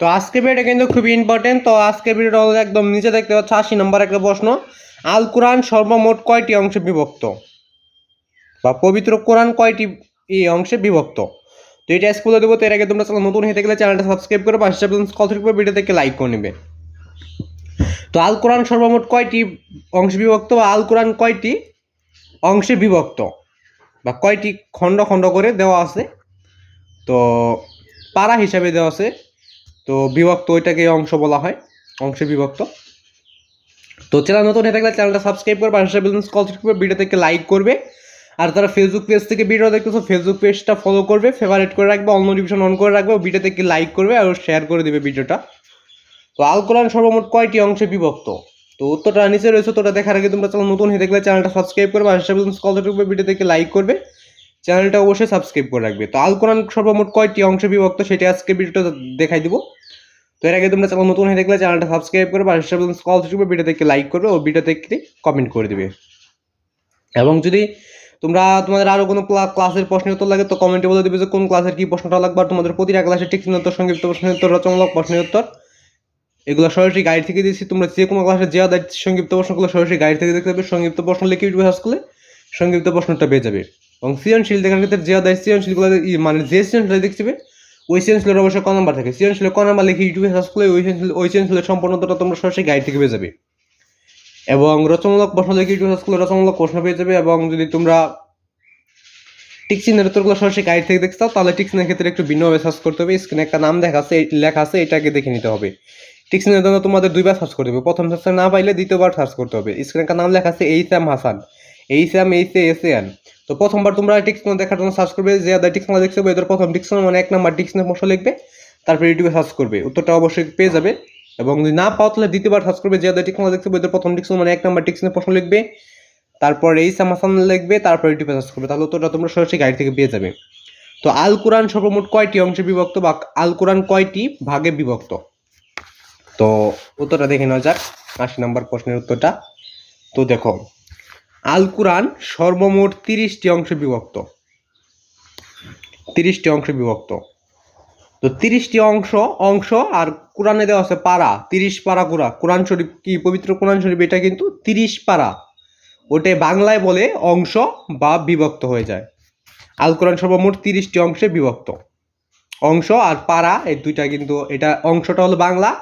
তো আজকে ভিডিওটা কিন্তু খুবই ইম্পর্টেন্ট তো আজকে ভিডিওটা একদম নিচে দেখতে পাচ্ছ, আশি নম্বর একটা প্রশ্ন। আল কোরআন সর্বমোট কয়টি অংশে বিভক্ত? বা পবিত্র কোরআন কয়টি এই অংশে বিভক্ত? তো এটা স্কুলে দেবো, তো এর আগে তোমরা নতুন হয়ে গেলে চ্যানেলটা সাবস্ক্রাইব করে পাশে কল থেকে ভিডিও থেকে লাইক করে নেবে। তো আল কোরআন সর্বমোট কয়টি অংশে বিভক্ত বা আল কোরআন কয়টি অংশে বিভক্ত? বা কয়টি খণ্ড খণ্ড করে দেওয়া আছে? তো পারা হিসাবে দেওয়া আছে। তো বিভক্ত ওইটাকে অংশ বলা হয়, অংশে বিভক্ত। তো চ্যানেল নতুন হয়ে থাকলে চ্যানেলটা সাবস্ক্রাইব করবে, পাশে কল করবে ভিডিও থেকে লাইক করবে। আর তারা ফেসবুক পেজ থেকে ভিডিও দেখতেছো ফেসবুক পেজটা ফলো করবে ফেভারিট করে রাখবে অল নোটিফিকেশন অন করে রাখবে ভিডিও থেকে লাইক করবে আর শেয়ার করে দেবে ভিডিওটা তো আল কোরআন সর্বমোট কয়টি অংশে বিভক্ত? তো উত্তরটা নিচে রয়েছে তোটা দেখার আগে তোমরা চ্যানেল নতুন হয়ে দেখলে চ্যানেলটা সাবস্ক্রাইব করবে আর কল করবে ভিডিও থেকে লাইক করবে। চ্যানেলটা অবশ্যই সাবস্ক্রাইব করে রাখবে। তো আল কোরআন সর্বমোট কয়টি অংশে বিভক্ত, সেটা আজকে ভিডিওটা দেখাই দিব। তো এর আগে তোমরা চ্যানেল নতুন হয়ে দেখলে চ্যানেলটা সাবস্ক্রাইব করবে আর কল করবে ভিডিও থেকে লাইক করবে, ও ভিডিও থেকে কমেন্ট করে দেবে। এবং যদি তোমরা তোমাদের আরও কোনো ক্লাসের প্রশ্ন উত্তর লাগে, তো কমেন্টে বলে দেবে যে কোন ক্লাসের কী প্রশ্নটা লাগবে, আর তোমাদের প্রতিটা ক্লাসের ঠিক উত্তর, সংক্ষিপ্ত প্রশ্নের উত্তর, রচনামূলক প্রশ্নের উত্তর, এগুলো সরাসরি গাইড থেকে দিয়েছি। তোমরা যে কোনো ক্লাসের যে আদায় সংক্ষিপ্ত প্রশ্নগুলো সরাসরি গাইড থেকে দেখতে পাবে। সংক্ষিপ্ত প্রশ্ন লিখে ইউটিউবে সার্চ সংক্ষিপ্ত প্রশ্নটা পেয়ে যাবে। এবং সৃজনশীল দেখার ক্ষেত্রে যে আদায় সৃজনশীলগুলো মানে যে সৃজনশীল দেখবে ওই সৃজনশীলের অবশ্যই ক নাম্বার থাকে। সৃজনশীলের ক নাম্বার লিখে ইউটিউবে সার্চ করলে ওই সৃজনশীল ওই সৃজনশীলের সম্পূর্ণতা তোমরা সরাসরি গাইড থেকে পেয়ে যাবে। এবং রচনামূলক প্রশ্ন লিখে ইউটিউবে সার্চ করলে রচনামূলক প্রশ্ন পেয়ে যাবে এবং যদি তোমরা টিক চিহ্নের উত্তরগুলো সরাসরি গাইড থেকে দেখতে চাও, তাহলে টিক চিহ্নের ক্ষেত্রে একটু ভিন্নভাবে সার্চ করতে হবে। স্ক্রিনে একটা নাম দেখা আছে লেখা আছে, এটাকে দেখে নিতে হবে। টিক চিহ্নের জন্য তোমাদের দুইবার সার্চ করতে হবে। প্রথম সার্চে না পাইলে দ্বিতীয়বার সার্চ করতে হবে। স্ক্রিনে একটা নাম লেখা আছে H M Hasan. H M H A S A N. তো প্রথমবার তোমরা চিহ্ন দেখার জন্য সার্চ করবে, যে আদার চিহ্ন দেখতে হবে এদের প্রথম চিহ্ন মানে এক নাম্বার চিহ্নের প্রশ্ন লিখবে, তারপর ইউটিউবে সার্চ করবে, উত্তরটা অবশ্যই পেয়ে যাবে। এবং যদি না পাও, তাহলে দ্বিতীয়বার সার্চ করবে, যে আদার চিহ্ন দেখতে হবে এদের প্রথম চিহ্ন মানে এক নাম্বার টিক চিহ্নের প্রশ্ন লিখবে। তারপর এই সামাসান লিখবে, তারপর ইউটিউবে সার্চ করবে, তাহলে উত্তরটা তোমরা সরাসরি গাইড থেকে পেয়ে যাবে। তো আল কোরআন সর্বমোট কয়টি অংশে বিভক্ত বা আল কোরআন কয়টি ভাগে বিভক্ত? তো উত্তরটা দেখে নেওয়া যাক, আশি নম্বর প্রশ্নের উত্তরটা। তো দেখো আল কোরআন সর্বমোট তিরিশটি অংশে বিভক্ত। তিরিশটি অংশে বিভক্ত। তো তিরিশটি অংশ অংশ আর কোরআনে দেওয়া আছে পারা, তিরিশ পারা কোরআন কোরআন শরীফ কি পবিত্র কোরআন শরীফ এটা কিন্তু তিরিশ পারা। ওটাই বাংলায় বলে অংশ বা বিভক্ত হয়ে যায়। আল কোরআন সর্বমোট তিরিশটি অংশে বিভক্ত। অংশ আর পারা এই দুইটা কিন্তু, এটা অংশটা হলো বাংলা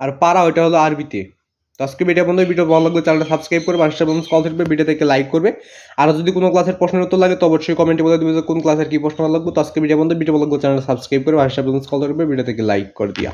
আর পারা ওইটা হলো আরবিতে। তো আজকে ভিডিও বন্ধু ভিডিও ভালো লাগবে চ্যানেলটা সাবস্ক্রাইব করবে, পাঁচটা বন্ধু কল থাকবে ভিডিও থেকে লাইক করবে। আর যদি কোনো ক্লাসের প্রশ্নের উত্তর লাগে, তো অবশ্যই কমেন্টে বলে দেবে কোন ক্লাসের কি প্রশ্ন লাগবে। তো আজকে ভিডিও বন্ধু ভিডিও ভালো লাগবে চ্যানেলটা সাবস্ক্রাইব করবে, পাঁচটা বন্ধু কল থাকবে ভিডিও থেকে লাইক করে দিয়া।